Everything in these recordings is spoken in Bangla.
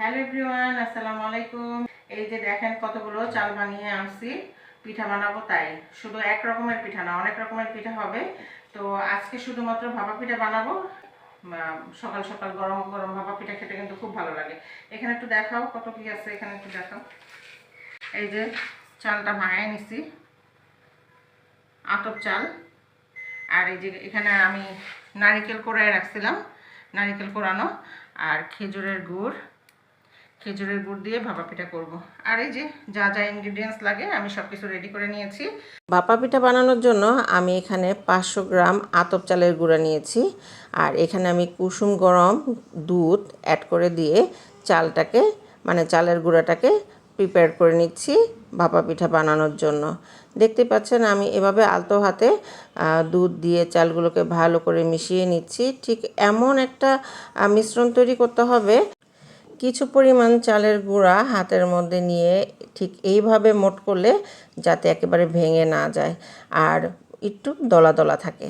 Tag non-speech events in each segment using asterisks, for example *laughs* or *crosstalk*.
হ্যালো এভরিওয়ান, আসসালামু আলাইকুম। এই যে দেখেন কতগুলো চাল বানিয়ে আনছি, পিঠা বানাবো তাই। শুধু এক রকমের পিঠা না, অনেক রকমের পিঠা হবে। তো আজকে শুধুমাত্র ভাপা পিঠা বানাবো। সকাল সকাল গরম গরম ভাপা পিঠা খেতে কিন্তু খুব ভালো লাগে। এখানে একটু দেখাও কত কি আছে, এখানে একটু দেখাও। এই যে চালটা ভাঙায় নিছি। আতপ চাল। আর এই যে এখানে আমি নারিকেল কোড়ায় রাখছিলাম, নারিকেল কোড়ানো আর খেজুরের গুড়। খেজুরের গুড় দিয়ে ভাপা পিঠা করব। আর এই যে যা যা ইনগ্রিডিয়েন্টস লাগে, আমি সব কিছু রেডি করে নিয়েছি। ভাপা পিঠা বানানোর জন্য আমি এখানে পাঁচশো গ্রাম আতপ চালের গুঁড়া নিয়েছি। আর এখানে আমি কুসুম গরম দুধ অ্যাড করে দিয়ে চালটাকে মানে চালের গুঁড়াটাকে প্রিপেয়ার করে নিচ্ছি ভাপা পিঠা বানানোর জন্য। দেখতে পাচ্ছেন আমি এভাবে আলতো হাতে দুধ দিয়ে চালগুলোকে ভালো করে মিশিয়ে নিচ্ছি। ঠিক এমন একটা মিশ্রণ তৈরি করতে হবে কিছু পরিমাণ চালের গুঁড়া হাতের মধ্যে নিয়ে ঠিক এইভাবে মোট করলে যাতে একেবারে ভেঙে না যায় আর একটু দলা দলা থাকে।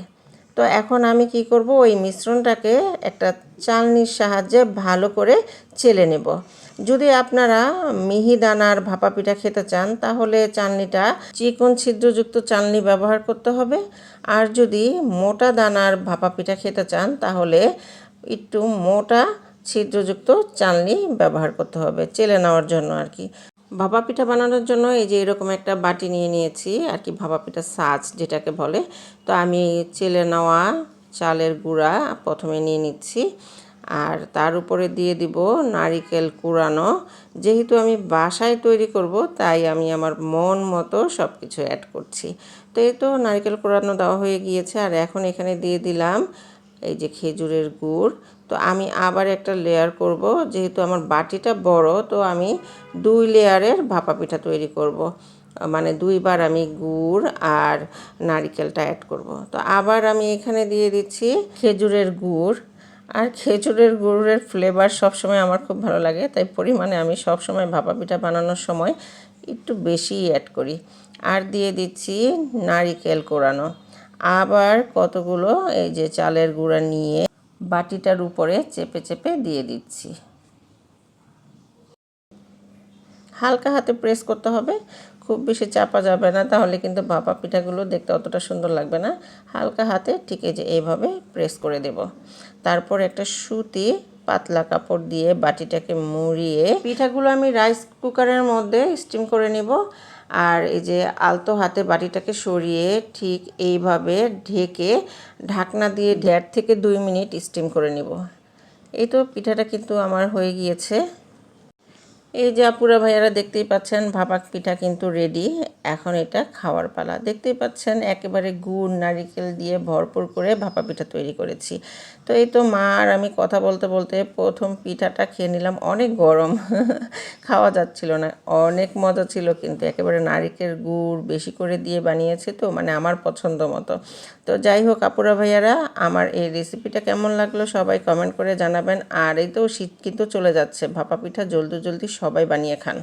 তো এখন আমি কি করব, ওই মিশ্রণটাকে একটা চালনির সাহায্যে ভালো করে চেলে নেব। যদি আপনারা মিহি দানার ভাপা পিঠা খেতে চান, তাহলে চালনিটা চিকন ছিদ্রযুক্ত চালনি ব্যবহার করতে হবে। আর যদি মোটা দানার ভাপা পিঠা খেতে চান, তাহলে একটু মোটা ছিদ্রযুক্ত চালনি ব্যবহার করতে হবে, চেলে নেওয়ার জন্য আর কি। ভাপা পিঠা বানানোর জন্য এই যে এরকম একটা বাটি নিয়ে নিয়েছি, আর কি ভাপা পিঠা সাজ যেটাকে বলে, তো আমি চেলে নেওয়া চালের গুঁড়া প্রথমে নিয়ে নিচ্ছি, আর তার উপরে দিয়ে দিব নারিকেল কুড়ানো। যেহেতু আমি বাসায় তৈরি করব, তাই আমি আমার মন মতো সব কিছু অ্যাড করছি। তো এই তো নারিকেল কুড়ানো দেওয়া হয়ে গিয়েছে, আর এখন এখানে দিয়ে দিলাম এই যে খেজুরের গুড়, তো আমি আবার একটা লেয়ার করব। যেহেতু আমার বাটিটা বড়, তো আমি দুই লেয়ারের ভাপা পিঠা তৈরি করব। মানে দুইবার আমি গুড় আর নারিকেলটা অ্যাড করব। তো আবার আমি এখানে দিয়ে দিচ্ছি খেজুরের গুড়। আর খেজুরের গুড়ের ফ্লেভার সবসময় আমার খুব ভালো লাগে, তাই পরিমাণে আমি সবসময় ভাপা পিঠা বানানোর সময় একটু বেশিই অ্যাড করি। আর দিয়ে দিচ্ছি নারিকেল কোরানো। আবার কতগুলো এই যে চালের গুঁড়া নিয়ে বাটিটার উপরে চেপে চেপে দিয়ে দিচ্ছি। হালকা হাতে প্রেস করতে হবে, খুব বেশি চাপা যাবে না, তাহলে কিন্তু ভাপা পিঠাগুলো দেখতে অতটা সুন্দর লাগবে না। হালকা হাতে ঠিক যে এইভাবে প্রেস করে দেব। তারপর একটা সুতি পাতলা কাপড় দিয়ে বাটিটাকে মুড়িয়ে পিঠাগুলো আমি রাইস কুকারের মধ্যে স্টিম করে নিব। আর এই যে আলতো হাতে বাটিটাকে সরিয়ে ঠিক এইভাবে ঢেকে ঢাকনা দিয়ে দেড় থেকে দুই মিনিট স্টিম করে নিব। এই তো পিঠাটা কিন্তু আমার হয়ে গিয়েছে। এই যে আপুরা ভাইয়ারা দেখতেই পাচ্ছেন, ভাপা পিঠা কিন্তু রেডি এখন এটা খাওয়ার পালা। দেখতেই পাচ্ছেন, একেবারে গুড়, নারিকেল দিয়ে ভরপুর করে ভাপা পিঠা তৈরি করেছি। তো এই তো মা আর আমি কথা বলতে বলতে প্রথম পিঠাটা খেয়ে নিলাম, অনেক গরম। *laughs* খাওয়া যাচ্ছিল না, অনেক মজা ছিল কিন্তু। একেবারে নারিকেল গুড় বেশি করে দিয়ে বানিয়েছে তো মানে আমার পছন্দ মতো। তো যাই হোক, আপুরা ভাইয়ারা, আমার এই রেসিপিটা কেমন লাগল সবাই কমেন্ট করে জানাবেন। আর এই তো শীত কিন্তু চলে যাচ্ছে, ভাপা পিঠা জলদি জলদি সবাই বানিয়ে খান।